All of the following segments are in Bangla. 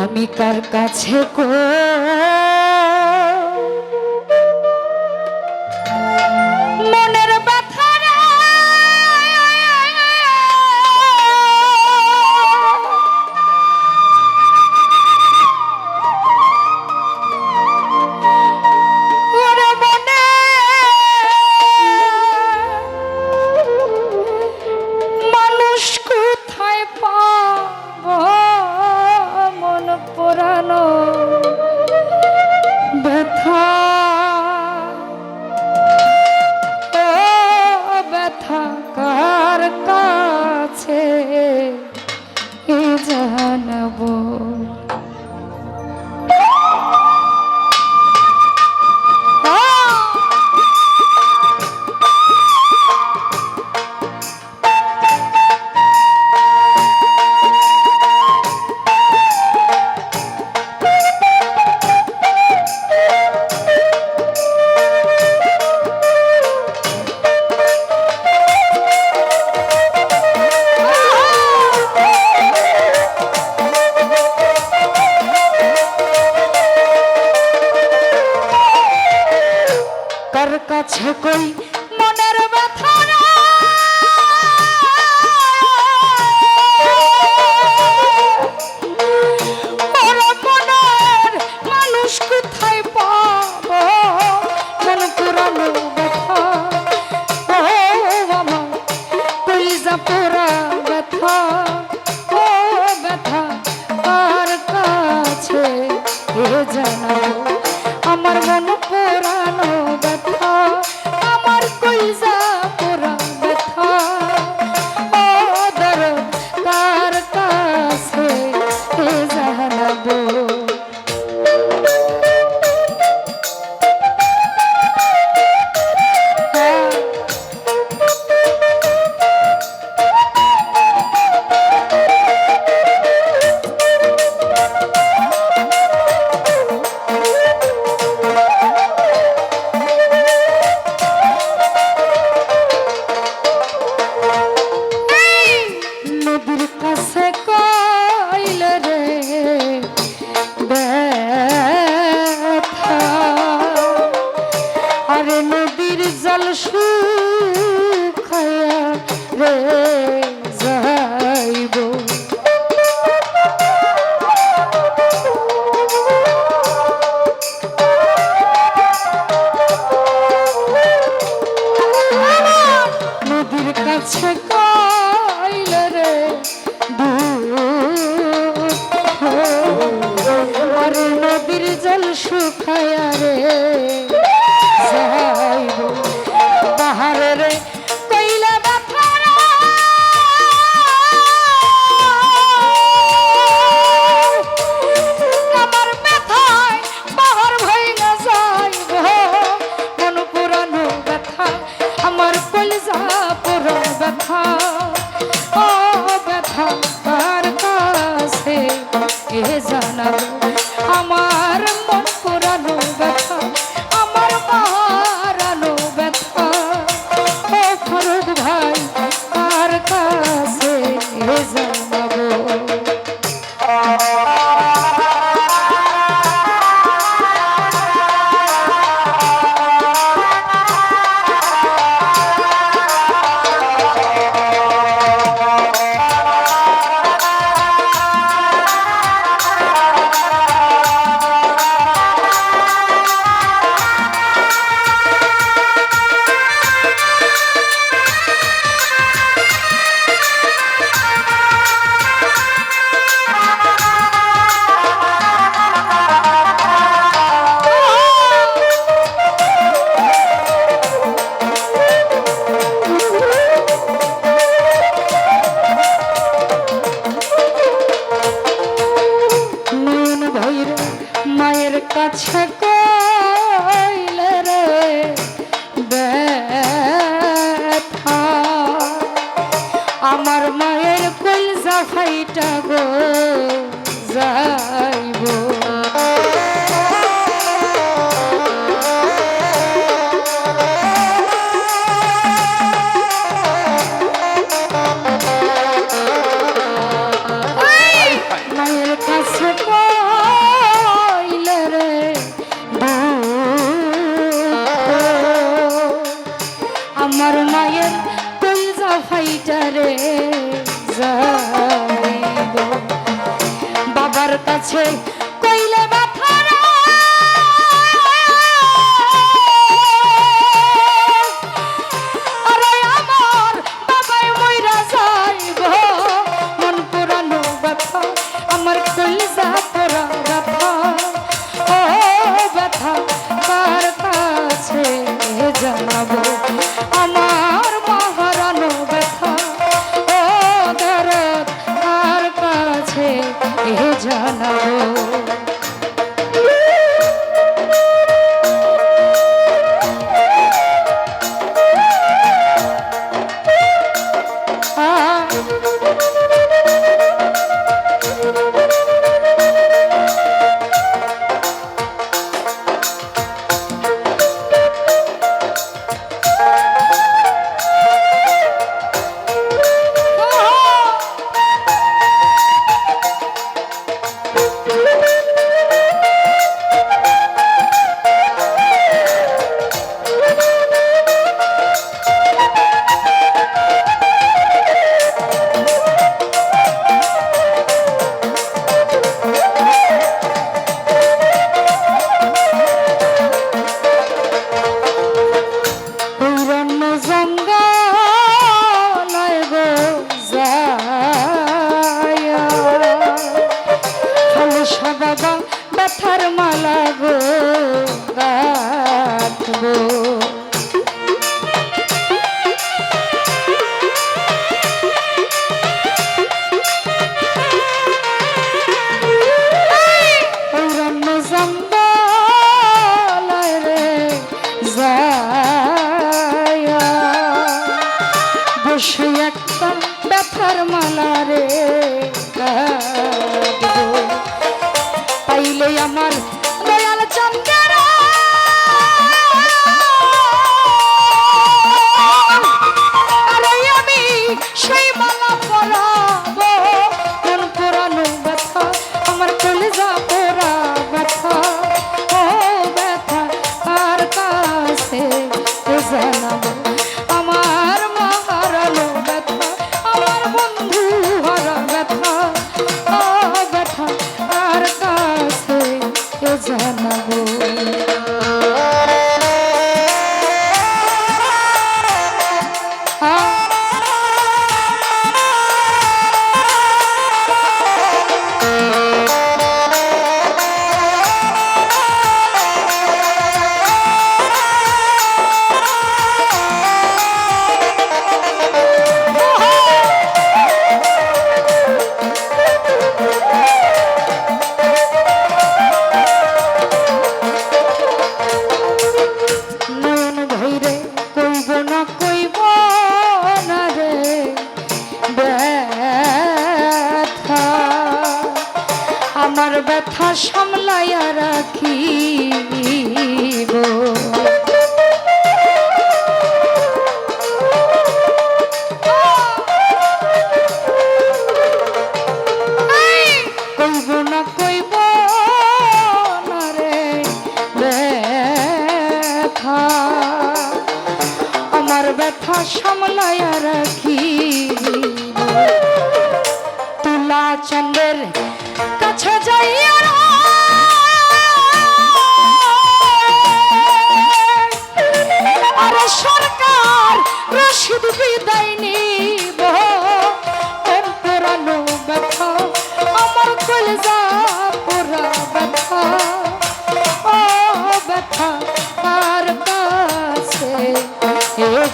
আমি কার কাছে কো আমার Yeah. মায়ের কাছে জানাব কথা সামলায় রাখি। তুলা চন্দ্রের কাছে যাইয়া আরে সরকার রশিদ বিদায় নিব। পুরানো ব্যথা, আমার কলজা পুরা ব্যথা।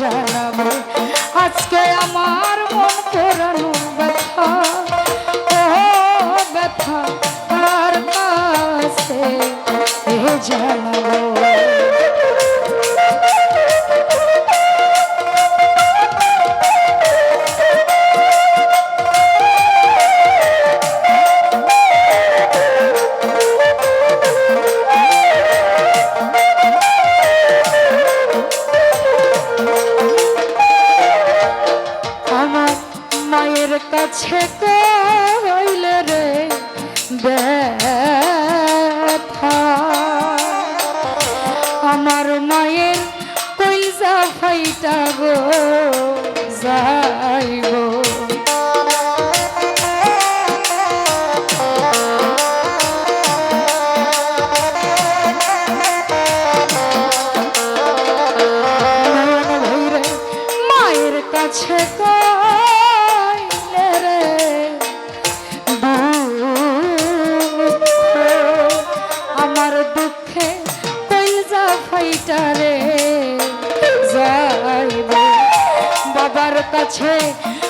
জানাব check কাছে